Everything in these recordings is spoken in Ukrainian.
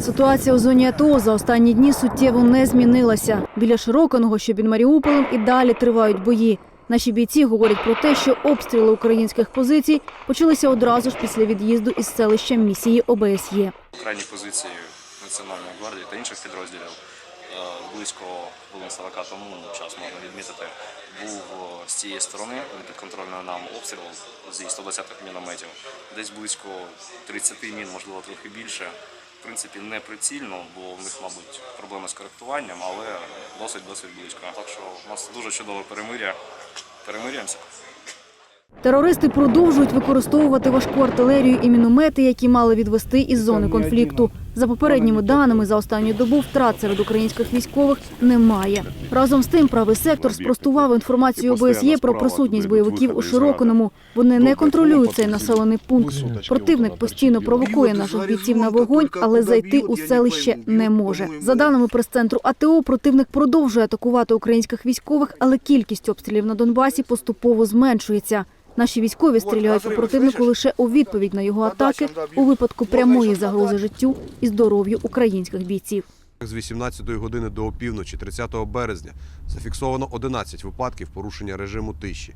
Ситуація у зоні АТО за останні дні суттєво не змінилася. Біля Широканого, що під Маріуполем, і далі тривають бої. Наші бійці говорять про те, що обстріли українських позицій почалися одразу ж після від'їзду із селища місії ОБСЄ. крайні позиції Національної гвардії та інших підрозділів близько хвилин 40 тому час можна відмітити, був е, з цієї сторони непідконтрольної нам обстріл зі 120-х мінометів. Десь близько 30 мін, можливо, трохи більше. В принципі, не прицільно, бо в них, мабуть, проблеми з коректуванням, але досить-досить близько. Так що у нас дуже чудове перемиря. Перемиряємося. Терористи продовжують використовувати важку артилерію і міномети, які мали відвести із зони конфлікту. За попередніми даними, за останню добу втрат серед українських військових немає. Разом з тим, правий сектор спростував інформацію ОБСЄ про присутність бойовиків у Широкиному. Вони не контролюють цей населений пункт. Противник постійно провокує наших бійців на вогонь, але зайти у селище не може. За даними прес-центру АТО, противник продовжує атакувати українських військових, але кількість обстрілів на Донбасі поступово зменшується. Наші військові стріляють по противнику лише у відповідь на його атаки у випадку прямої загрози життю і здоров'ю українських бійців. З 18 години до опівночі 30 березня зафіксовано 11 випадків порушення режиму тиші.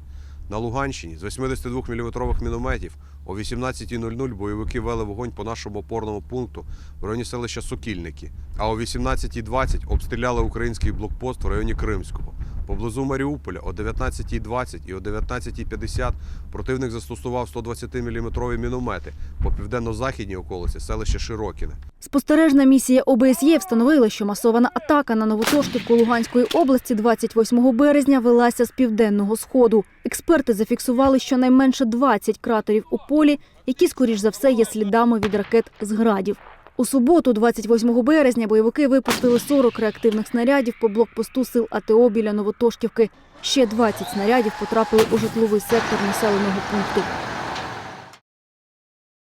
На Луганщині з 82-мм мінометів о 18.00 бойовики вели вогонь по нашому опорному пункту в районі селища Сокільники, а о 18.20 обстріляли український блокпост в районі Кримського. Поблизу Маріуполя о 19.20 і о 19.50 противник застосував 120-мм міномети по південно-західній околиці селища Широкіне. Спостережна місія ОБСЄ встановила, що масована атака на Новотошківку Луганської області 28 березня велася з південного сходу. Експерти зафіксували щонайменше 20 кратерів у полі, які, скоріш за все, є слідами від ракет з градів. У суботу, 28 березня, бойовики випустили 40 реактивних снарядів по блокпосту сил АТО біля Новотошківки. Ще 20 снарядів потрапили у житловий сектор населеного пункту.